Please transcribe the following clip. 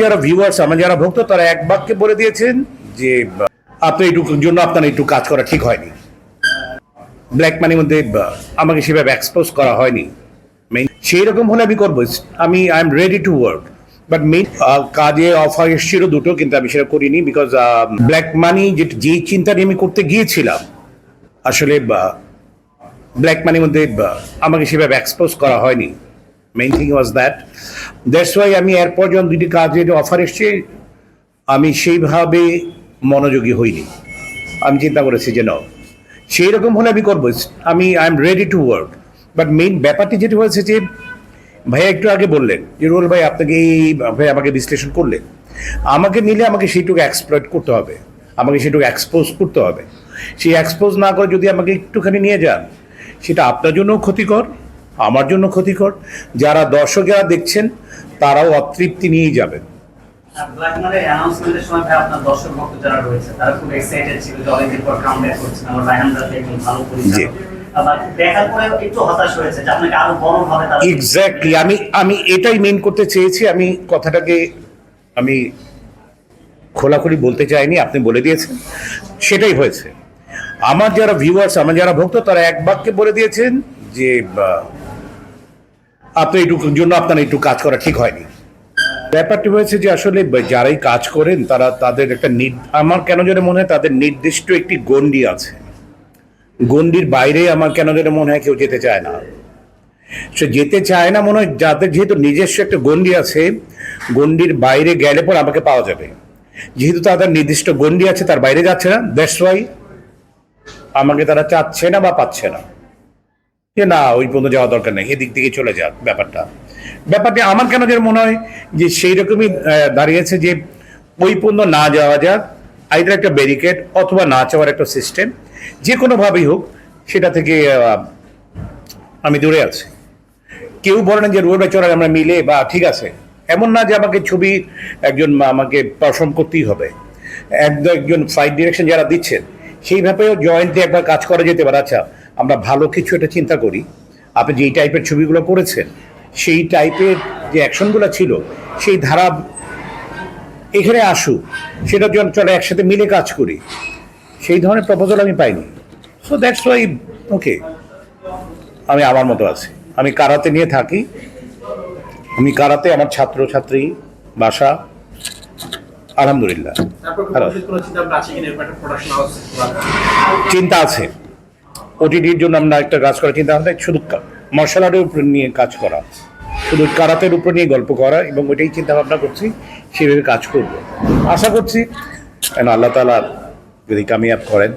যারা ভিউয়ার্স আমার যারা ভক্ত, তারা এক বাক্যে বলে দিয়েছেন যে, আপনি এইটুকুর জন্য আপনার একটু কাজ করা ঠিক হয়নি। ব্ল্যাক মানির মধ্যে, আমাকে সেভাবে এক্সপোজ করা হয়নি। সেই রকম হলে আমি করব। আমি I am ready to work but main কাজে অফার এসেছিল দুটো, কিন্তু আমি সেটা করিনি বিকজ ব্ল্যাক মানি যেটা যেই চিন্তা নিয়ে আমি করতে গিয়েছিলাম, আসলে ব্ল্যাক মানির মধ্যে আমাকে সেভাবে এক্সপোজ করা হয়নি। Main thing was that that's why আমি এরপর যখন দুটি কাজের অফার এসছে, আমি সেইভাবে মনোযোগী হইনি। আমি চিন্তা করেছি যে ন সেই রকম হলে আমি করব। আমি I am ready to work but main ব্যাপারটি যেটা হয়েছে যে, ভাইয়া একটু আগে বললেন যে রোল ভাই আপনাকে এই ভাই আমাকে বিশ্লেষণ করলেন? আমাকে নিলে আমাকে সেইটুকু এক্সপ্লয়েট করতে হবে। আমাকে সেটুকু এক্সপোজ করতে হবে। সেই এক্সপোজ না করে যদি আমাকে একটুখানি নিয়ে যান, সেটা আপনার জন্যও ক্ষতিকর আমার জন্য ক্ষতিকর। যারা দর্শকেরা দেখছেন তারাও অতৃপ্তি নিয়েই যাবেন। তারা এক্স্যাক্টলি আমি আমি এটাই মেন করতে চেয়েছি। আমি কথাটাকে আমি খোলাখুলি বলতে চাইনি আপনি বলে দিয়েছেন। সেটাই হয়েছে। আমার যারা ভিউয়ার্স আমার যারা ভক্ত তারা এক বাক্যে বলে দিয়েছেন যে আপনি এইটুকুর জন্য আপনার একটু কাজ করা ঠিক হয়নি। ব্যাপারটি হয়েছে যে আসলে যারাই কাজ করেন, তারা তাদের একটা আমার কেন যেন মনে হয় তাদের নির্দিষ্ট একটি গণ্ডি আছে। গণ্ডির বাইরে আমার কেন যেন মনে হয় কেউ যেতে চায় না। সে যেতে চায় না মনে হয় যাদের যেহেতু নিজস্ব একটা গণ্ডি আছে, গণ্ডির বাইরে গেলে পর আমাকে পাওয়া যাবে। যেহেতু তাদের নির্দিষ্ট গণ্ডি আছে, তার বাইরে যাচ্ছে না ওয়াই আমাকে তারা চাচ্ছে না বা পাচ্ছে না। যে না, ওই পর্যন্ত যাওয়া দরকার নেই, এদিক থেকে চলে যাক ব্যাপারটা। ব্যাপারটা আমার কেন যেন মনে হয় যে সেই রকমই দাঁড়িয়েছে যে ওই পর্যন্ত না যাওয়া যাক আইদার একটা ব্যারিকেড অথবা না চাওয়ার একটা সিস্টেম যে কোনোভাবেই হোক, সেটা থেকে আমি দূরে আছি। কেউ বলে না যে রোডে চড়াই আমরা মিলে, বা ঠিক আছে, এমন না যে আমাকে ছবি একজন আমাকে পারফর্ম করতেই হবে। একজন সাইড ডিরেকশন যারা দিচ্ছেন, সেইভাবেও জয়েন্টে একবার কাজ করা যেতে পারে। আচ্ছা আমরা ভালো কিছু একটা চিন্তা করি। আপনি যেই টাইপের ছবিগুলো করেছেন সেই টাইপের যে অ্যাকশনগুলো ছিল সেই ধারা এখানে আসুক সেটার জন্য চলে একসাথে মিলে কাজ করি। সেই ধরনের প্রপোজাল আমি পাইনি। সো দ্যাটস ওয়াই ওকে আমি আমার মতো আছি। আমি কারাতে নিয়ে থাকি। আমি কারাতে আমার ছাত্র ছাত্রী বাসা আলহামদুলিল্লাহ। চিন্তা আছে। ওটিটির জন্য আমরা একটা কাজ করার চিন্তা ভাবনা শুধু মার্শাল আর্টের উপর নিয়ে কাজ করা। শুধু কারাতের উপর নিয়ে গল্প করা, এবং ওইটাই চিন্তা ভাবনা করছি, সেভাবে কাজ করব। আশা করছি আল্লাহ তালা যদি কামিয়াব করেন।